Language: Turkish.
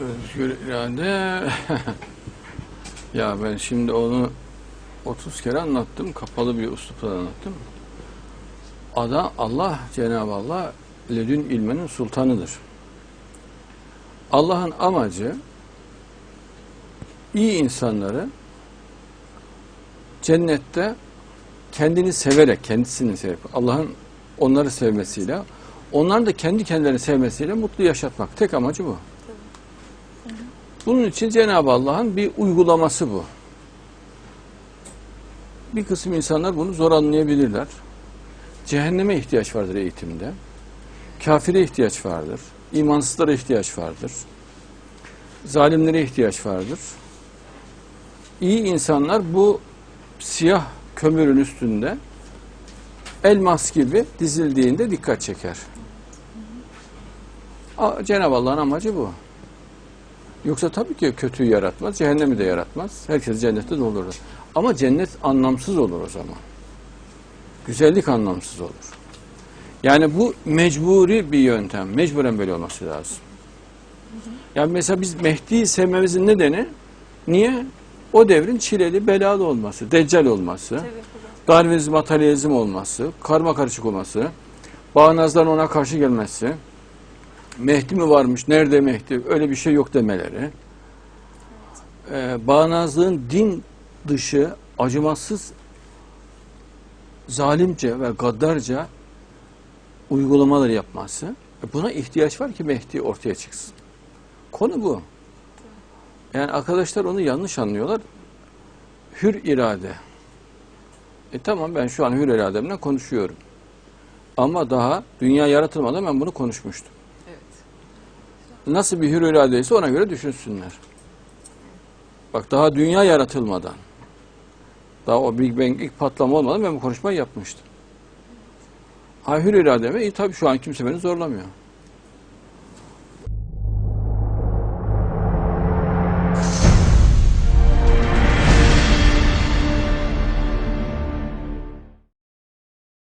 Özgür irade. ya ben şimdi onu 30 kere anlattım. Kapalı bir üslupla anlattım. Ada Allah Cenab-ı Allah ledün ilmenin sultanıdır. Allah'ın amacı iyi insanları cennette kendini severek, kendisini severek, Allah'ın onları sevmesiyle, onların da kendi kendilerini sevmesiyle mutlu yaşatmak. Tek amacı bu. Bunun için Cenab-ı Allah'ın bir uygulaması bu. Bir kısım insanlar bunu zor anlayabilirler. Cehenneme ihtiyaç vardır eğitimde. Kafire ihtiyaç vardır. İmansızlara ihtiyaç vardır. Zalimlere ihtiyaç vardır. İyi insanlar bu siyah kömürün üstünde elmas gibi dizildiğinde dikkat çeker. Cenab-ı Allah'ın amacı bu. Yoksa tabii ki kötüyü yaratmaz, cehennemi de yaratmaz. Herkes cennette doldurur. Ama cennet anlamsız olur o zaman. Güzellik anlamsız olur. Yani bu mecburi bir yöntem. Mecburen böyle olması lazım. Yani mesela biz Mehdi'yi sevmemizin nedeni niye? O devrin çileli, belalı olması, deccal olması, Tabii. Darwinizm, materyalizm olması, karma karışık olması, bağnazların ona karşı gelmesi, Mehdi mi varmış, nerede Mehdi, öyle bir şey yok demeleri, ee, bağnazlığın din dışı, acımasız, zalimce ve gaddarca uygulamalar yapması, e, buna ihtiyaç var ki Mehdi ortaya çıksın. Konu bu. Yani arkadaşlar onu yanlış anlıyorlar. Hür irade. E tamam ben şu an hür irademle konuşuyorum. Ama daha dünya yaratılmadan ben bunu konuşmuştum. Nasıl bir hür iradeyse ona göre düşünsünler. Bak daha dünya yaratılmadan, daha o Big Bang ilk patlama olmadan ben bu konuşmayı yapmıştım. Ha hür irademe, iyi tabii şu an kimse beni zorlamıyor.